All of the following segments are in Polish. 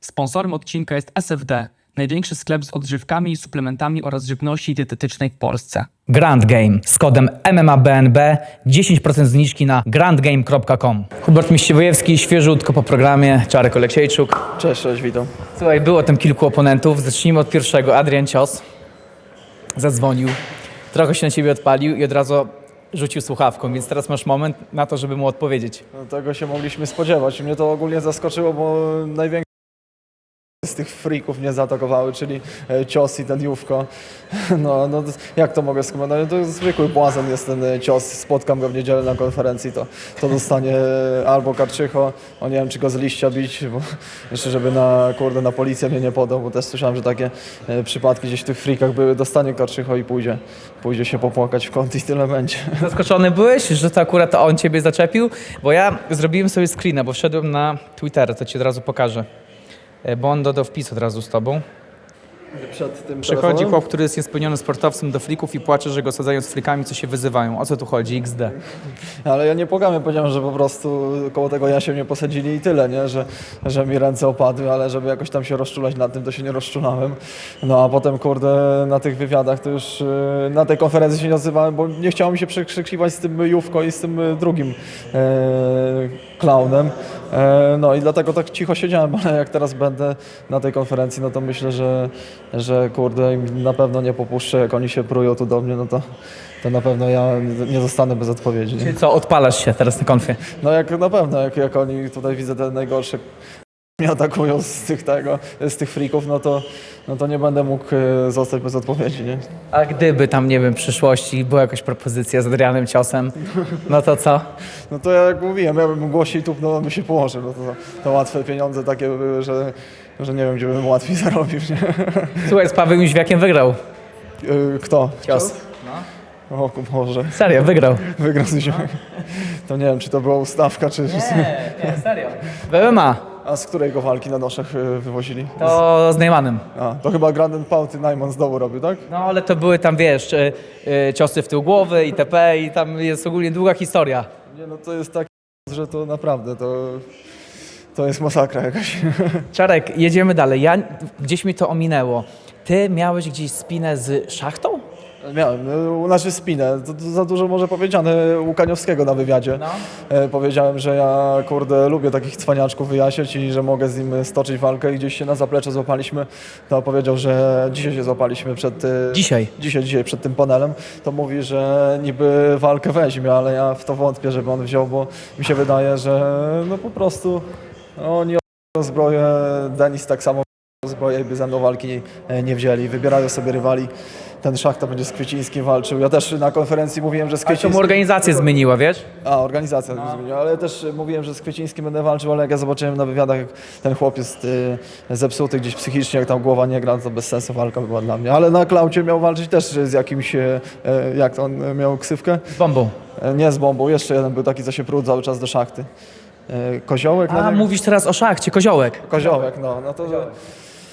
Sponsorem odcinka jest SFD, największy sklep z odżywkami i suplementami oraz żywności dietetycznej w Polsce. Grand Game z kodem MMABNB 10% zniżki na grandgame.com. Hubert Miściwojewski, świeżutko po programie, Czarek Oleksiejczuk. Cześć, cześć, witam. Słuchaj, było tam kilku oponentów. Zacznijmy od pierwszego. Adrian Cios zadzwonił, trochę się na ciebie odpalił i od razu rzucił słuchawką, więc teraz masz moment na to, żeby mu odpowiedzieć. No, tego się mogliśmy spodziewać. Mnie to ogólnie zaskoczyło, bo największe z tych freaków mnie zaatakowały, czyli e, cios i ten. No, no jak to mogę skomentować? No, to zwykły błazen jest ten e, cios. Spotkam go w niedzielę na konferencji, to, to dostanie e, albo Karczycho, o nie wiem czy go z liścia bić, bo jeszcze żeby na, kurde, na policję mnie nie podał, bo też słyszałem, że takie przypadki gdzieś w tych freakach były. Dostanie Karczycho i pójdzie, pójdzie się popłakać w kąt i tyle będzie. Zaskoczony byłeś, że to akurat on ciebie zaczepił? Bo ja zrobiłem sobie screena, bo wszedłem na Twittera, to ci od razu pokażę. E, Bo on dodał wpis od razu z tobą. Przed tym Przychodzi telefonem? chłop, który jest niespełnionym sportowcem do flików i płacze, że go sadzają z flikami, co się wyzywają. O co tu chodzi? XD. Ale ja nie płakałem, powiedziałem, że po prostu koło tego ja się mnie posadzili i tyle, nie? Że, że mi ręce opadły, ale żeby jakoś tam się rozczulać nad tym, to się nie rozczulałem. No a potem, kurde, na tych wywiadach to już e, na tej konferencji się nie odzywałem, bo nie chciało mi się przekrzykiwać z tym Jówko i z tym drugim e, klaunem. E, no i dlatego tak cicho siedziałem, ale jak teraz będę na tej konferencji, no to myślę, że, że kurde, im na pewno nie popuszczę, jak oni się prują tu do mnie, no to, to na pewno ja nie zostanę bez odpowiedzi. Czyli co, odpalasz się teraz na konfie? No jak na pewno, jak, jak oni tutaj widzę te najgorsze mnie atakują z tych tego, z tych freaków, no to, no to nie będę mógł e, zostać bez odpowiedzi, nie? A gdyby tam, nie wiem, w przyszłości była jakaś propozycja z Adrianem Ciosem, no to co? No to ja jak mówiłem, ja bym głośniej tupnął, on by się położył, no to, to łatwe pieniądze takie by były, że, że nie wiem, gdzie bym łatwiej zarobił, nie? Słuchaj, z Pawłem Jóźwiakiem wygrał. E, Kto? Cios. O Boże, Serio, wygrał. wygrał z ziomek. To nie wiem, czy to była ustawka, czy... nie, serio. W MMA. A z której go walki na noszach e, wywozili? To z Neymanem. A, to chyba Granden Pauty Najman z dołu robił, tak? No ale to były tam, wiesz, y, y, ciosy w tył głowy, itp. i tam jest ogólnie długa historia. Nie, no to jest tak, że to naprawdę, to, to jest masakra jakaś. Czarek, jedziemy dalej. Ja, gdzieś mi to ominęło. Ty miałeś gdzieś spinę z szachtą? Miałem, no, znaczy spinę, to, to za dużo może powiedziane Łukaniowskiego na wywiadzie. E, powiedziałem, że ja, kurde, lubię takich cwaniaczków wyjaśniać i że mogę z nim stoczyć walkę i gdzieś się na zaplecze złapaliśmy. To powiedział, że dzisiaj się złapaliśmy przed... e, Dzisiaj. Dzisiaj, dzisiaj przed tym panelem, to mówi, że niby walkę weźmie, ale ja w to wątpię, żeby on wziął, bo mi się wydaje, że no po prostu oni o zbroję, Denis tak samo i by ze mną walki nie, nie wzięli. Wybierają sobie rywali. Ten Szachta będzie z Kwiecińskim walczył. Ja też na konferencji mówiłem, że z Ale to mu Kwiecińskim... organizację zmieniła, wiesz? A, organizacja no. zmieniła, ale też mówiłem, że z Kwiecińskim będę walczył, ale jak ja zobaczyłem na wywiadach, jak ten chłop jest y, zepsuty gdzieś psychicznie, jak tam głowa nie gra, to bez sensu walka była dla mnie. Ale na klaucie miał walczyć też z jakimś, e, jak to on miał ksywkę? Z bombą. E, Nie z bombą, jeszcze jeden był taki, co się pruł cały czas do szachty. E, Koziołek? A, na nim? mówisz teraz o szachcie, koziołek. Koziołek, no. no to,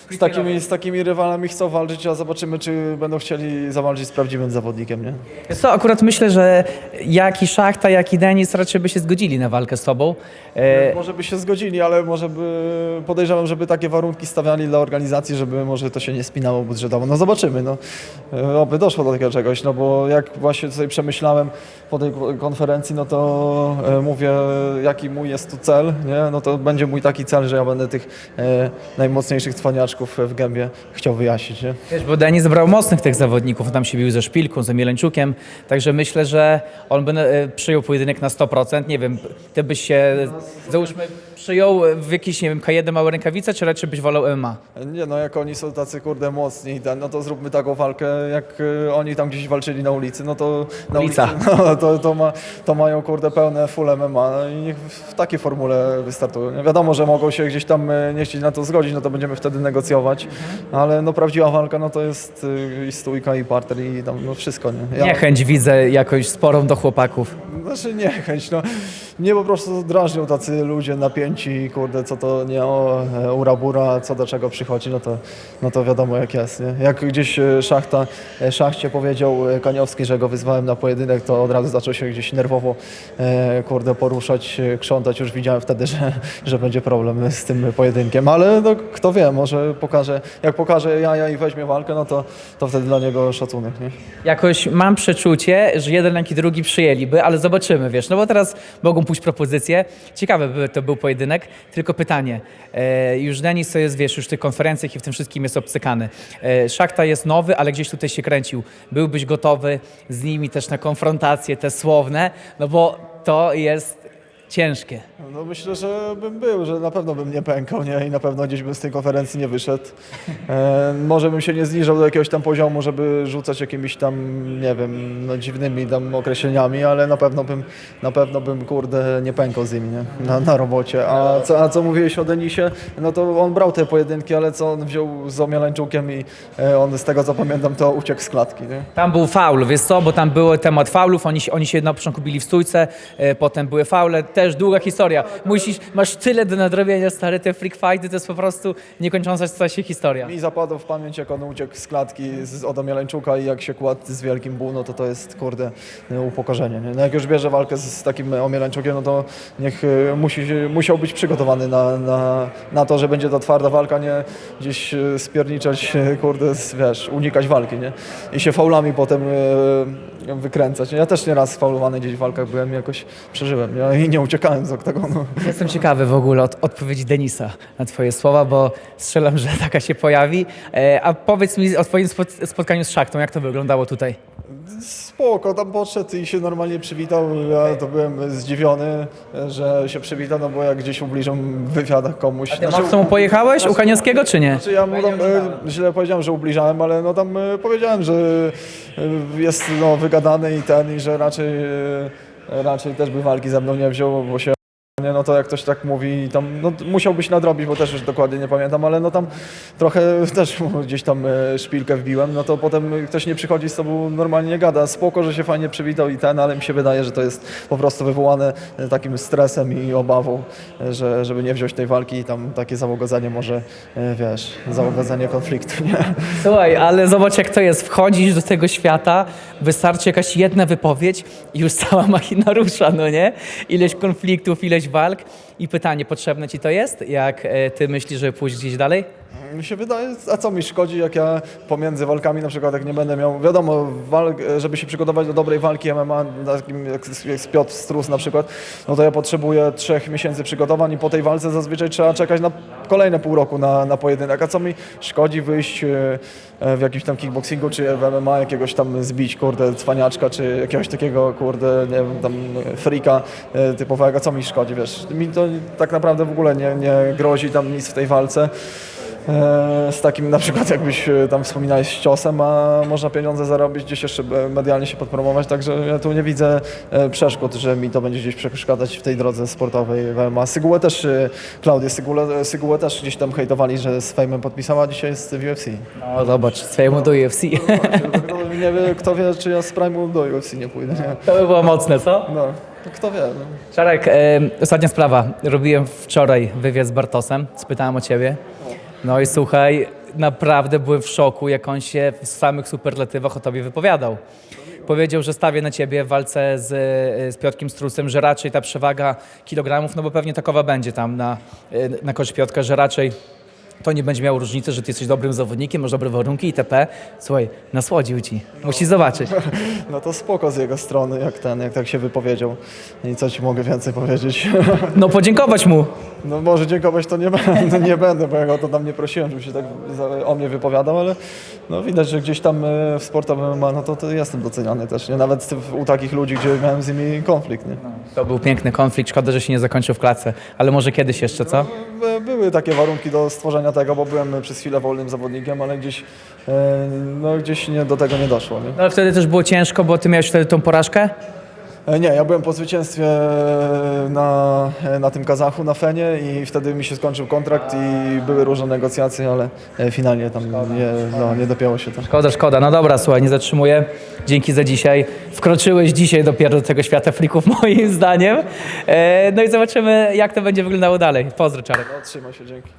z, takimi, z takimi rywalami chcą walczyć, a zobaczymy, czy będą chcieli zawalczyć z prawdziwym zawodnikiem, nie? Wiesz co, akurat myślę, że jak i Szachta, jak i Denis raczej by się zgodzili na walkę z tobą. E, Może by się zgodzili, ale może by podejrzewam, żeby takie warunki stawiali dla organizacji, żeby może to się nie spinało budżetowo. No zobaczymy, no. E, Oby doszło do takiego czegoś, no bo jak właśnie sobie przemyślałem po tej konferencji, no to e, mówię, jaki mój jest tu cel, nie? No to będzie mój taki cel, że ja będę tych e, najmocniejszych cwaniaczków w gębie chciał wyjaśnić, nie? Wiesz, bo Denis brał mocnych tych zawodników, tam się bił ze Szpilką, ze Mieleńczukiem, także myślę, że on by e, przyjął pojedynek na 100%. Nie wiem, ty byś się, załóżmy, przyjął w jakiś, nie wiem, K1 małe rękawice, czy raczej byś wolał MMA? Nie no, jak oni są tacy kurde mocni, ten, no to zróbmy taką walkę, jak y, oni tam gdzieś walczyli na ulicy, no to na Ulica. ulicy, no, to, to, ma, to mają kurde pełne full MMA no i niech w takiej formule wystartują. Nie wiadomo, że mogą się gdzieś tam y, nie chcieć na to zgodzić, no to będziemy wtedy negocjować, ale no prawdziwa walka no to jest y, i stójka, i parter, i tam no wszystko, nie? Ja, Niechęć widzę jakoś sporą do chłopaków. Znaczy niechęć, no. Mnie po prostu drażnią tacy ludzie napięci, kurde, co to nie o e, urabura, co do czego przychodzi, no to, no to wiadomo jak jest, nie? Jak gdzieś e, szachta, e, szachcie powiedział Kaniowski, że go wyzwałem na pojedynek, to od razu zaczął się gdzieś nerwowo, kurde, poruszać, krzątać, już widziałem wtedy, że, że będzie problem z tym pojedynkiem, ale no, kto wie, może pokaże, jak pokaże jaja i weźmie walkę, no to, to wtedy dla niego szacunek, nie? Jakoś mam przeczucie, że jeden jak i drugi przyjęliby, ale zobaczymy, wiesz, no bo teraz mogą pójść propozycje. Ciekawe by to był pojedynek, tylko pytanie. E, już Denis to jest, wiesz, już w tych konferencjach i w tym wszystkim jest obcykany. E, Szachta jest nowy, ale gdzieś tutaj się kręcił. Byłbyś gotowy z nimi też na konfrontacje te słowne, no bo to jest ciężkie. No myślę, że bym był, że na pewno bym nie pękał, nie? I na pewno gdzieś bym z tej konferencji nie wyszedł. E, może bym się nie zniżał do jakiegoś tam poziomu, żeby rzucać jakimiś tam, nie wiem, no dziwnymi tam określeniami, ale na pewno bym, na pewno bym, kurde, nie pękał z nimi, nie? Na, na robocie. A co, a co mówiłeś o Denisie? No to on brał te pojedynki, ale co on wziął z Omielańczukiem i e, on z tego co pamiętam, to uciekł z klatki, nie? Tam był faul, wiesz co, bo tam był temat faulów, oni, się- oni się na początku bili w stójce, e, potem były faule, też długa historia. Musisz, masz tyle do nadrobienia, stary, te freak fighty to jest po prostu niekończąca się historia. Mi zapadł w pamięć, jak on uciekł z klatki z, od Omielańczuka i jak się kładł z wielkim ból, no to to jest, kurde, upokorzenie. Nie? No jak już bierze walkę z, z takim Omielańczukiem, no to niech y, musi, musiał być przygotowany na, na, na to, że będzie to twarda walka, nie gdzieś y, spierniczać, y, kurde, z, wiesz, unikać walki, nie? I się faulami potem y, wykręcać. Ja też nieraz faulowany gdzieś w walkach byłem i jakoś przeżyłem, nie? I nie uciekałem z oktagonu. Jestem ciekawy w ogóle od odpowiedzi Denisa na twoje słowa, bo strzelam, że taka się pojawi. E, a powiedz mi o twoim spot- spotkaniu z Szachtą, jak to wyglądało tutaj? Spoko, tam podszedł i się normalnie przywitał. Ja to byłem zdziwiony, że się przywitał, no bo jak gdzieś ubliżam w wywiadach komuś. Ty mocno mu pojechałeś u Kaniowskiego, czy nie? Znaczy ja mu tam e, źle powiedziałem, że ubliżałem, ale no tam e, powiedziałem, że e, jest no, wygadany i ten, i że raczej, e, raczej też by walki ze mną nie wziął, bo się nie, no to jak ktoś tak mówi, tam no, musiałbyś nadrobić, bo też już dokładnie nie pamiętam, ale no tam trochę też gdzieś tam e, szpilkę wbiłem, no to potem ktoś nie przychodzi z tobą, normalnie nie gada. Spoko, że się fajnie przywitał i ten, ale mi się wydaje, że to jest po prostu wywołane e, takim stresem i obawą, e, że, żeby nie wziąć tej walki i tam takie załogodzenie może, wiesz, załogodzenie konfliktu, nie? Słuchaj, ale zobacz jak to jest. Wchodzisz do tego świata, wystarczy jakaś jedna wypowiedź i już cała machina rusza, no nie? Ileś konfliktów, ileś walk. I pytanie, potrzebne ci to jest? Jak e, ty myślisz, żeby pójść gdzieś dalej? Mi się wydaje, a co mi szkodzi, jak ja pomiędzy walkami na przykład, jak nie będę miał, wiadomo, walk, żeby się przygotować do dobrej walki MMA, takim jak, jak Piotr Strus na przykład, no to ja potrzebuję trzech miesięcy przygotowań i po tej walce zazwyczaj trzeba czekać na kolejne pół roku na, na pojedynek. A co mi szkodzi wyjść e, w jakimś tam kickboxingu, czy w MMA jakiegoś tam zbić, kurde, cwaniaczka, czy jakiegoś takiego, kurde, nie wiem, tam frika e, typowego, co mi szkodzi, wiesz. Mi to tak naprawdę w ogóle nie, nie grozi tam nic w tej walce. E, z takim na przykład jakbyś e, tam wspominałeś z ciosem, a można pieniądze zarobić, gdzieś jeszcze e, medialnie się podpromować, także ja tu nie widzę przeszkód, że mi to będzie gdzieś przeszkadzać w tej drodze sportowej w MMA. Sygułę też, Klaudię Sygułę, Sygułę też gdzieś tam hejtowali, że z Fejmem podpisała, a dzisiaj jest w UFC. No zobacz, swojemu do UFC. Kto nie wie, kto wie, czy ja z Prime'u do UFC nie pójdę, nie? To by było mocne, co? No, kto wie. No. Czarek, e, ostatnia sprawa. Robiłem wczoraj wywiad z Bartosem, spytałem o ciebie. No i słuchaj, naprawdę byłem w szoku, jak on się w samych superlatywach o tobie wypowiadał. Powiedział, że stawię na ciebie w walce z, e, z Piotrkiem Strusem, że raczej ta przewaga kilogramów, no bo pewnie takowa będzie tam na, e, na korzyść Piotrka, że raczej to nie będzie miało różnicy, że ty jesteś dobrym zawodnikiem, masz dobre warunki itp. Słuchaj, nasłodził ci. Musisz zobaczyć. no to spoko z jego strony, jak ten, jak tak się wypowiedział. I co ci mogę więcej powiedzieć? No podziękować mu. No może dziękować to nie będę, nie będę, bo ja go to tam nie prosiłem, żeby się tak za- o mnie wypowiadał, ale no widać, że gdzieś tam e, w sportowym MMA, no to, to jestem doceniany też, nie? Nawet w- u takich ludzi, gdzie miałem z nimi konflikt, nie? To był piękny konflikt, szkoda, że się nie zakończył w klatce, ale może kiedyś jeszcze, co? By- Były takie warunki do stworzenia tego, bo byłem przez chwilę wolnym zawodnikiem, ale gdzieś, e, no gdzieś nie, do tego nie doszło, nie? Ale wtedy też było ciężko, bo ty miałeś wtedy tą porażkę? E, Nie, ja byłem po zwycięstwie e, na, na tym Kazachu, na Fenie i wtedy mi się skończył kontrakt i były różne negocjacje, ale finalnie tam nie, no, nie dopięło się to. Szkoda, szkoda. No dobra, słuchaj, nie zatrzymuję. Dzięki za dzisiaj. Wkroczyłeś dzisiaj dopiero do tego świata flików, moim zdaniem. No i zobaczymy, jak to będzie wyglądało dalej. Pozdro, Czarek. No, trzymaj się, dzięki.